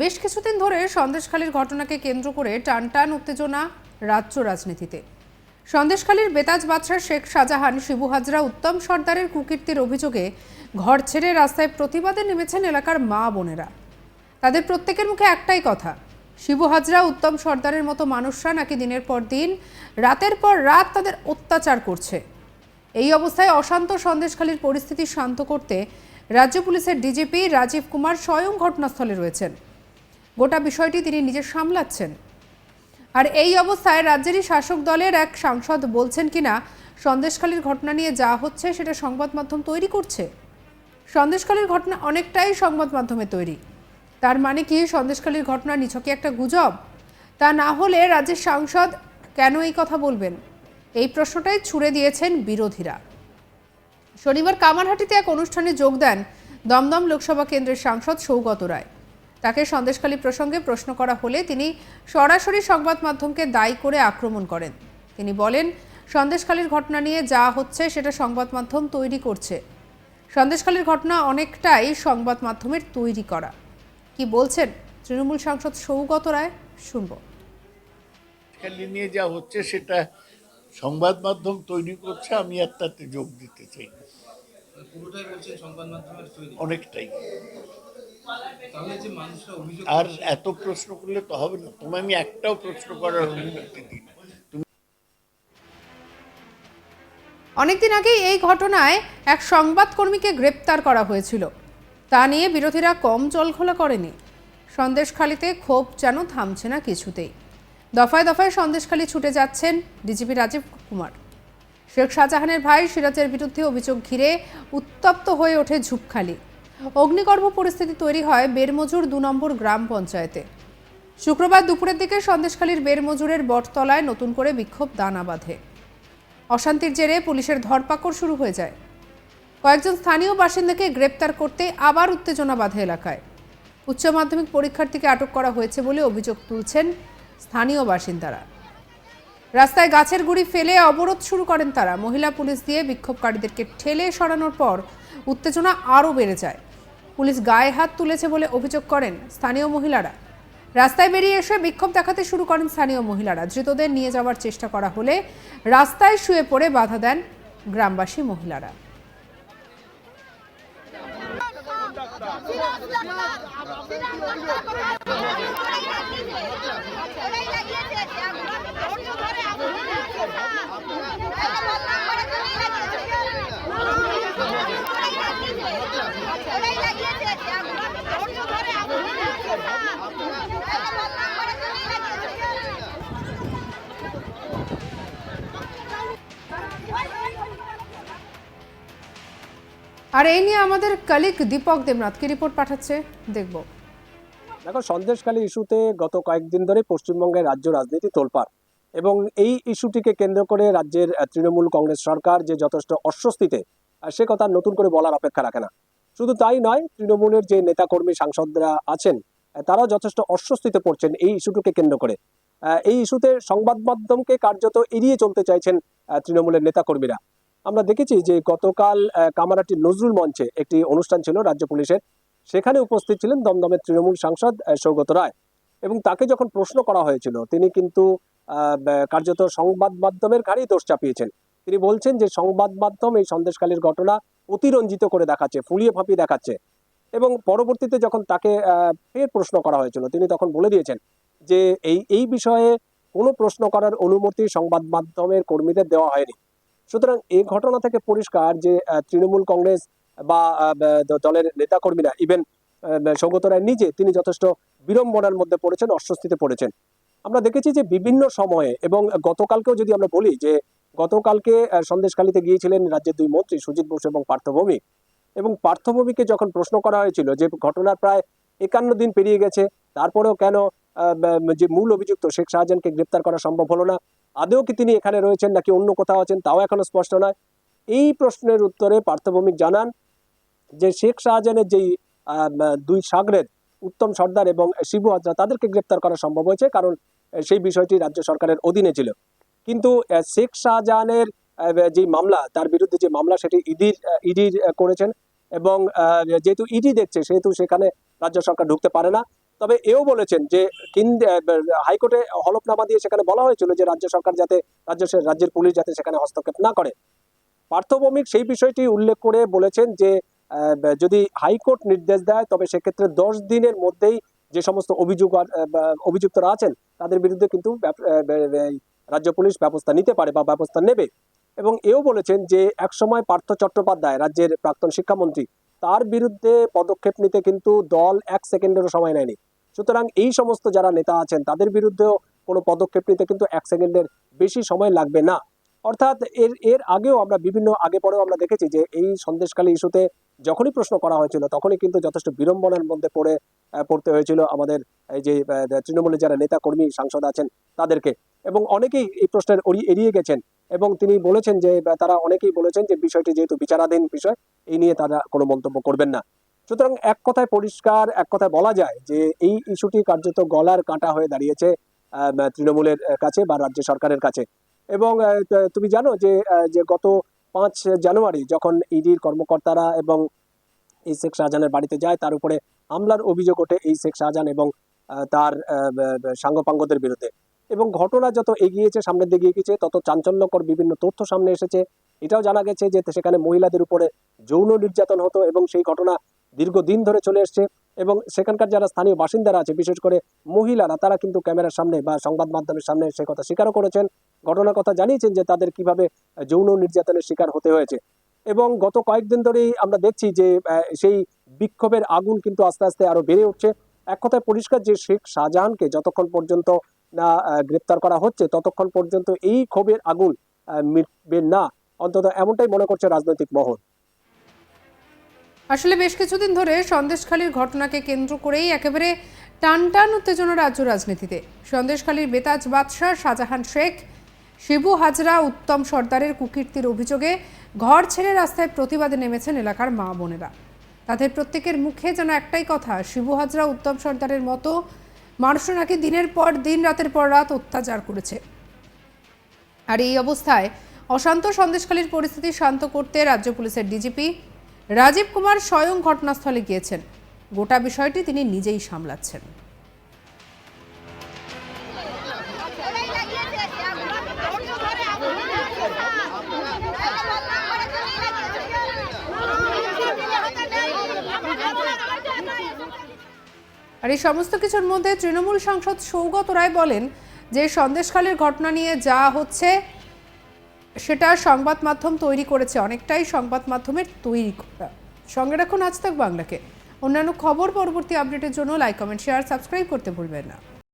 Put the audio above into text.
বেশ কিছুদিন ধরে সন্দেশখালীর ঘটনাকে কেন্দ্র করে টানটান উত্তেজনা রাজ্য রাজনীতিতে। সন্দেশখালীর বেতাজ বাদশাহ শেখ শাহজাহান, শিবু হাজরা, উত্তম সর্দারের কুকীর্তির অভিযোগে ঘর ছেড়ে রাস্তায় প্রতিবাদে নেমেছেন এলাকার মা বোনেরা। তাদের প্রত্যেকের মুখে একটাই কথা, শিবু হাজরা, উত্তম সর্দারের মতো মানুষরা নাকি দিনের পর দিন, রাতের পর রাত তাদের অত্যাচার করছে। এই অবস্থায় অশান্ত সন্দেশখালীর পরিস্থিতি শান্ত করতে রাজ্য পুলিশের ডিজিপি রাজীব কুমার স্বয়ং ঘটনাস্থলে রয়েছেন। গোটা বিষয়টি তিনি নিজে সামলাচ্ছেন। আর এই অবস্থায় রাজ্যেরই শাসক দলের এক সাংসদ বলছেন কিনা সন্দেশখালীর ঘটনা নিয়ে যা হচ্ছে সেটা সংবাদ মাধ্যম তৈরি করছে। সন্দেশখালীর ঘটনা অনেকটাই সংবাদ মাধ্যমে তৈরি। তার মানে কি সন্দেশখালীর ঘটনা নিছকে একটা গুজব? তা না হলে রাজ্যের সাংসদ কেন এই কথা বলবেন? এই প্রশ্নটাই ছুড়ে দিয়েছেন বিরোধীরা। শনিবার কামারহাটিতে এক অনুষ্ঠানে যোগ দেন দমদম লোকসভা কেন্দ্রের সাংসদ সৌগত রায়। তাকে সন্দেশখালী প্রসঙ্গে প্রশ্ন করা হলে তিনি সরাসরি সংবাদ মাধ্যমকে দায়ী করে আক্রমণ করেন। তিনি বলেন সন্দেশখালীর ঘটনা নিয়ে যা হচ্ছে সেটা সংবাদ মাধ্যম তৈরি করছে। সন্দেশখালীর ঘটনা অনেকটাই সংবাদ মাধ্যমের তৈরি করা। কি বলছেন তৃণমূল সাংসদ সৌগত রায়? শুনব। নিয়ে যা হচ্ছে সেটা সংবাদ মাধ্যম তৈরি করছে আমি আর তাতে যোগ দিতে চাই। না। পুরোটাই বলছেন সংবাদ মাধ্যমের তৈরি। অনেকটাই। আর এত প্রশ্ন করলে তো হবে না। তোমায় আমি একটাও প্রশ্ন করার অনুমতি দিই অনেকদিন আগেই এই ঘটনায় এক সংবাদকর্মীকে গ্রেপ্তার করা হয়েছিল। তা নিয়ে বিরোধীরা কম জলঘোলা করেনি। সন্দেশখালিতে ক্ষোভ যেন থামছে না কিছুতেই। দফায় দফায় সন্দেশখালি ছুটে যাচ্ছেন ডিজিপি রাজীব কুমার। শেখ শাহজাহানের ভাই সিরাজের বিরুদ্ধে অভিযোগ ঘিরে উত্তপ্ত হয়ে ওঠে ঝুপখালি। অগ্নিগর্ভ পরিস্থিতি তৈরি হয় বেরমজুর দু নম্বর গ্রাম পঞ্চায়েতে। শুক্রবার দুপুরের দিকে সন্দেশখালীর বেরমজুরের বটতলায় নতুন করে বিক্ষোভ দানা বাঁধে। অশান্তির জেরে পুলিশের ধরপাকড় শুরু হয়ে যায়। কয়েকজন স্থানীয় বাসিন্দাকে গ্রেপ্তার করতে আবার উত্তেজনা বাঁধে এলাকায়। উচ্চ মাধ্যমিক পরীক্ষার্থীকে আটক করা হয়েছে বলে অভিযোগ তুলছেন স্থানীয় বাসিন্দারা। রাস্তায় গাছের গুড়ি ফেলে অবরোধ শুরু করেন তারা। মহিলা পুলিশ দিয়ে বিক্ষোভকারীদেরকে ঠেলে সরানোর পর উত্তেজনা আরও বেড়ে যায়। পুলিশ গায়ে হাত তুলেছে বলে অভিযোগ করেন স্থানীয় মহিলারা। রাস্তায় বেরিয়ে এসে বিক্ষোভ দেখাতে শুরু করেন স্থানীয় মহিলারা। ধৃতদের নিয়ে যাওয়ার চেষ্টা করা হলে রাস্তায় শুয়ে পড়ে বাধা দেন গ্রামবাসী মহিলারা। আর এই নিয়ে আমাদের কালিক দীপক দেবনাথ কি রিপোর্ট পাঠাচ্ছে দেখব। দেখো, সন্দেশখালী ইস্যুতে গত কয়েকদিন ধরে পশ্চিমবঙ্গের রাজ্য রাজনীতি তোলপাড় এবং এই ইস্যুটিকে কেন্দ্র করে রাজ্যের তৃণমূল কংগ্রেস সরকার যে যথেষ্ট অস্বস্তিতে সে কথা নতুন করে বলার অপেক্ষা রাখে না। শুধু তাই নয়, তৃণমূলের যে নেতাকর্মী সাংসদরা আছেন তারাও যথেষ্ট অস্বস্তিতে পড়ছেন এই ইস্যুটিকে কেন্দ্র করে। এই ইস্যুতে সংবাদ মাধ্যমকে কার্যত এড়িয়ে চলতে চাইছেন তৃণমূলের নেতাকর্মীরা। আমরা দেখেছি যে গতকাল আহ, কামারহাটির নজরুল মঞ্চে একটি অনুষ্ঠান ছিল রাজ্য পুলিশের। সেখানে উপস্থিত ছিলেন দমদমের তৃণমূল সাংসদ সৌগত রায়। এবং তাকে যখন প্রশ্ন করা হয়েছিল তিনি কিন্তু কার্যত সংবাদ মাধ্যমের ঘাড়েই দোষ চাপিয়েছেন। তিনি বলছেন যে সংবাদ মাধ্যম এই সন্দেশকালীর ঘটনা অতিরঞ্জিত করে দেখাচ্ছে ফুলিয়ে ফাঁপিয়ে দেখাচ্ছে। এবং পরবর্তীতে যখন তাকে ফের প্রশ্ন করা হয়েছিল তিনি তখন বলে দিয়েছেন যে এই এই বিষয়ে কোনো প্রশ্ন করার অনুমতি সংবাদ মাধ্যমের কর্মীদের দেওয়া হয়নি। সুতরাং এই ঘটনা থেকে পরিষ্কার যে তৃণমূল কংগ্রেস বা দলের নেতাকর্মীরা ইভেন সৌগত রায় নিজে, তিনি যথেষ্ট বিড়ম্বনার মধ্যে পড়েছেন, অস্বস্তিতে পড়েছেন। আমরা দেখেছি যে বিভিন্ন সময়ে এবং গতকালকেও যদি আমরা বলি যে, গতকালকে সন্দেশখালীতে গিয়েছিলেন রাজ্যের দুই মন্ত্রী, সুজিত বোস এবং পার্থভৌমিক এবং পার্থভৌমিককে যখন প্রশ্ন করা হয়েছিল যে, ঘটনার প্রায় একান্ন দিন পেরিয়ে গেছে, তারপরেও কেন যে মূল অভিযুক্ত শেখ শাহজাহানকে গ্রেপ্তার করা সম্ভব হলো না আদৌ কি তিনি এখানে রয়েছেন নাকি অন্য কোথাও আছেন, তাও এখনও স্পষ্ট নয়। এই প্রশ্নের উত্তরে পার্থভৌমিক জানান যে শেখ শাহজাহানের যেই দুই সাগরেদ উত্তম সর্দার এবং শিবু হাজরা, তাদেরকে গ্রেপ্তার করা সম্ভব হয়েছে কারণ সেই বিষয়টি রাজ্য সরকারের অধীনে ছিল। কিন্তু শেখ শাহজাহানের যে মামলা, তার বিরুদ্ধে যে মামলা, সেটি ইডির ইডির করেছেন এবং যেহেতু ইডি দেখছে, সেহেতু সেখানে রাজ্য সরকার ঢুকতে পারে না। তবে এও বলেছেন যে হাইকোর্টে হলফনামা দিয়ে সেখানে বলা হয়েছিল যে রাজ্য সরকার যাতে রাজ্য রাজ্যের পুলিশ যাতে সেখানে হস্তক্ষেপ না করে। পার্থভৌমিক সেই বিষয়টি উল্লেখ করে বলেছেন যে যদি হাইকোর্ট নির্দেশ দেয়, তবে সেক্ষেত্রে দশ দিনের মধ্যেই যে সমস্ত অভিযোগ অভিযুক্তরা আছেন, তাদের বিরুদ্ধে কিন্তু রাজ্য পুলিশ ব্যবস্থা নিতে পারে বা ব্যবস্থা নেবে। এবং এও বলেছেন যে একসময় পার্থ চট্টোপাধ্যায়, রাজ্যের প্রাক্তন শিক্ষামন্ত্রী, তার বিরুদ্ধে পদক্ষেপ নিতে কিন্তু দল এক সেকেন্ডেরও সময় নেয়নি। সুতরাং এই সমস্ত যারা নেতা আছেন, তাদের বিরুদ্ধেও কোনো পদক্ষেপ নিতে কিন্তু এক সেকেন্ডের বেশি সময় লাগবে না। অর্থাৎ এর এর আগেও আমরা বিভিন্ন, আগে পরেও আমরা দেখেছি যে এই সন্দেশকালী ইস্যুতে যখনই প্রশ্ন করা হয়েছিল, তখনই কিন্তু যথেষ্ট বিড়ম্বনার মধ্যে পড়ে পড়তে হয়েছিল আমাদের এই যে তৃণমূলের যারা নেতা কর্মী সাংসদ আছেন তাদেরকে। এবং অনেকেই এই প্রশ্নের এড়িয়ে- এড়িয়ে গেছেন এবং তিনি বলেছেন যে তারা অনেকেই বলেছেন যে বিষয়টি যেহেতু বিচারাধীন বিষয়, এই নিয়ে তারা কোনো মন্তব্য করবেন না। সুতরাং এক কথায় পরিষ্কার, এক কথায় বলা যায় যে এই ইস্যুটি কার্যত গলার কাঁটা হয়ে দাঁড়িয়েছে তৃণমূলের কাছে বা রাজ্য সরকারের কাছে। এবং তুমি জানো যে যে গত পাঁচ জানুয়ারি যখন ইডির কর্মকর্তারা এবং এই শেখ শাহজাহানের বাড়িতে যায়, তার উপরে হামলার অভিযোগ ওঠে এই শেখ শাহজাহান এবং তার সাঙ্গপাঙ্গদের বিরুদ্ধে। এবং ঘটনা যত এগিয়েছে, সামনের দিকে এগিয়েছে, তত চাঞ্চল্যকর বিভিন্ন তথ্য সামনে এসেছে। এটাও জানা গেছে যে সেখানে মহিলাদের উপরে যৌন নির্যাতন হতো এবং সেই ঘটনা দীর্ঘদিন ধরে চলে এসছে এবং সেখানকার যারা স্থানীয় বাসিন্দারা আছে, বিশেষ করে মহিলারা, তারা কিন্তু ক্যামেরার সামনে বা সংবাদ মাধ্যমের সামনে সে কথা স্বীকারও করেছেন। ঘটনার কথা জানিয়েছেন যে তাদের কীভাবে যৌন নির্যাতনের শিকার হতে হয়েছে। এবং গত কয়েকদিন ধরেই আমরা দেখছি যে সেই বিক্ষোভের আগুন কিন্তু আস্তে আস্তে আরও বেড়ে উঠছে। এক কথায় পরিষ্কার যে শেখ শাহজাহানকে যতক্ষণ পর্যন্ত না গ্রেপ্তার করা হচ্ছে, ততক্ষণ পর্যন্ত এই ক্ষোভের আগুন মিটবে না। অন্তত এমনটাই মনে করছে রাজনৈতিক মহল। আসলে বেশ কিছুদিন ধরে সন্দেশখালীর ঘটনাকে কেন্দ্র করেই একেবারে টানটান উত্তেজনা রাজ্য রাজনীতিতে। সন্দেশখালীর বেতাজ বাদশাহ শাহজাহান শেখ, শিবু হাজরা উত্তম সর্দারের কুকীর্তির অভিযোগে ঘর ছেড়ে রাস্তায় প্রতিবাদে নেমেছেন এলাকার মা বোনেরা। তাদের প্রত্যেকের মুখে যেন একটাই কথা, শিবু হাজরা উত্তম সর্দারের মতো মানুষরা নাকি দিনের পর দিন, রাতের পর রাত অত্যাচার করেছে। আর এই অবস্থায় অশান্ত সন্দেশখালীর পরিস্থিতি শান্ত করতে রাজ্য পুলিশের ডিজিপি রাজীব কুমার স্বয়ং ঘটনাস্থলে গিয়েছেন। গোটা বিষয়টি তিনি নিজেই সামলাচ্ছেন। আর এই সমস্ত কিছুর মধ্যে তৃণমূল সাংসদ সৌগত রায় বলেন যে সন্দেশখালীর ঘটনা নিয়ে যা হচ্ছে সেটা সংবাদ মাধ্যম তৈরি করেছে, অনেকটাই সংবাদ মাধ্যমের তৈরি করা সঙ্গে রাখুন আজ তাক বাংলাকে। অন্যান্য খবর পরবর্তী আপডেটের জন্য লাইক কমেন্ট শেয়ার সাবস্ক্রাইব করতে ভুলবেন না।